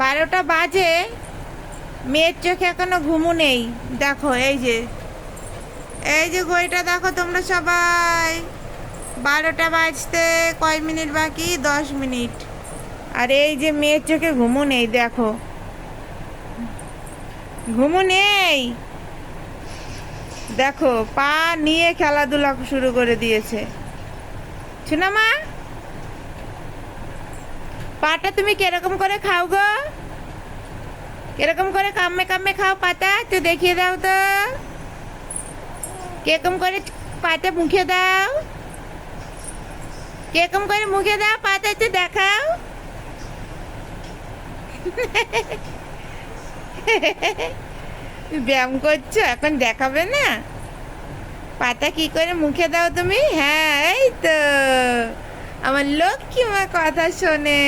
বারোটা বাজে, মেয়ের চোখে এখনও ঘুমু নেই। দেখো, এই যে। এই যে ঘড়িটা, দেখো তোমরা সবাই। বারোটা বাজতে কয় মিনিট বাকি? দশ মিনিট। আর এই যে মেয়ের চোখে ঘুমু নেই, দেখো। ঘুমু নেই। দেখো, পা নিয়ে খেলাধুলা শুরু করে দিয়েছে। শোনা মা পাটা তুমি কীরকম করে খাও গো? কীরকম করে কামে কামে খাও পাতা একটু দেখিয়ে দাও তো। কীরকম করে পাতা মুখে দাও? কীরকম করে মুখে দাও পাতা একটু দেখাও। ব্যায়াম করছ? এখন দেখাবে না? পাতা কি করে মুখে দাও তুমি? হ্যাঁ এই তো। আমার লক্ষ্মী মা কথা শোনে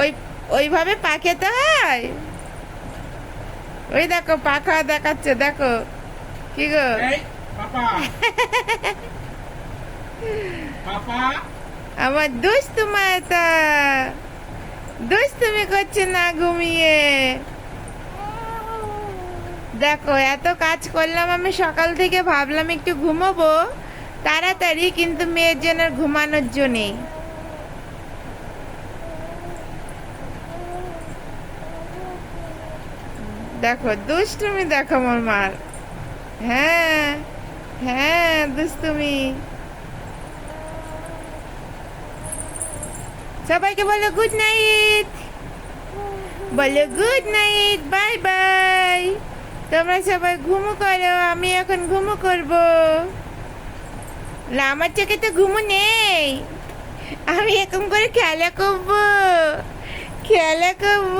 ওই ওইভাবে পা খেতে হয়? ওই দেখো পা খাওয়া দেখাচ্ছে দেখো। কি গো? আমার দুষ্টু মাতা দুষ্টুমি করছে না ঘুমিয়ে। দেখো এত কাজ করলাম আমি সকাল থেকে ভাবলাম একটু ঘুমোবো। তাড়াতাড়ি, কিন্তু মেয়ের জন্য ঘুমানোর জন্যেই দেখো, দুষ্টুমি দেখো আমার মার। হ্যাঁ হ্যাঁ দুষ্টুমি। সবাইকে বলো গুড নাইট বলো গুড নাইট বাই বাই তোমরা সবাই ঘুমো করো, আমি এখন ঘুমো করব। না, আমার চোখে তো ঘুমো নেই। আমি এরকম করে খেলা করব খেলা করব।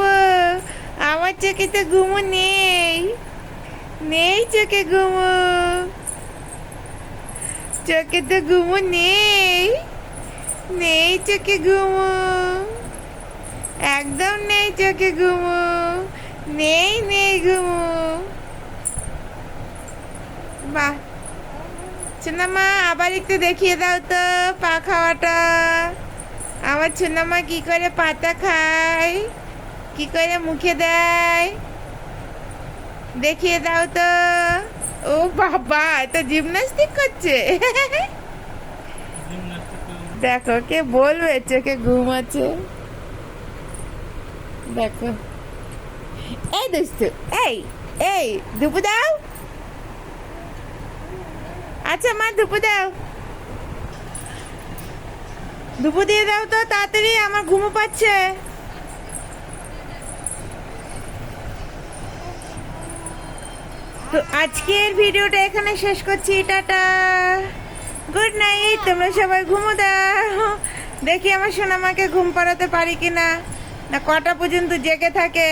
আমার চোখে তো ঘুমো নেই নেই চোখে ঘুমো চোখে তো ঘুমো নেই নেই চোখে ঘুমো একদম নেই চোখে ঘুমো নেই নেই ঘুমো বাহ। সোনামা আবার একটু দেখিয়ে দাও তো পা খাওয়াটা। আমার সোনামা কি করে পাতা খায়? কি করে মুখে দেয়? দেখিয়ে দাও তো। ও বাবা তো জিমনাস্টিক করছে। দেখো কে বলবে, চোখে ঘুম আছে। দেখো। এই দোস্ত, এই এই ধুপু দাও। আচ্ছা মা, ধুপু দাও। ধুপু দিয়ে দাও তো, তাড়াতাড়ি, আমার ঘুমো পাচ্ছে। তো আজকের ভিডিওটা এখানে শেষ করছি, টাটা। গুড নাইট, তোমরা সবাই ঘুমো দাও। দেখি আমার সোনামাকে ঘুম পাড়াতে পারি কিনা। না, কটা পর্যন্ত জেগে থাকে।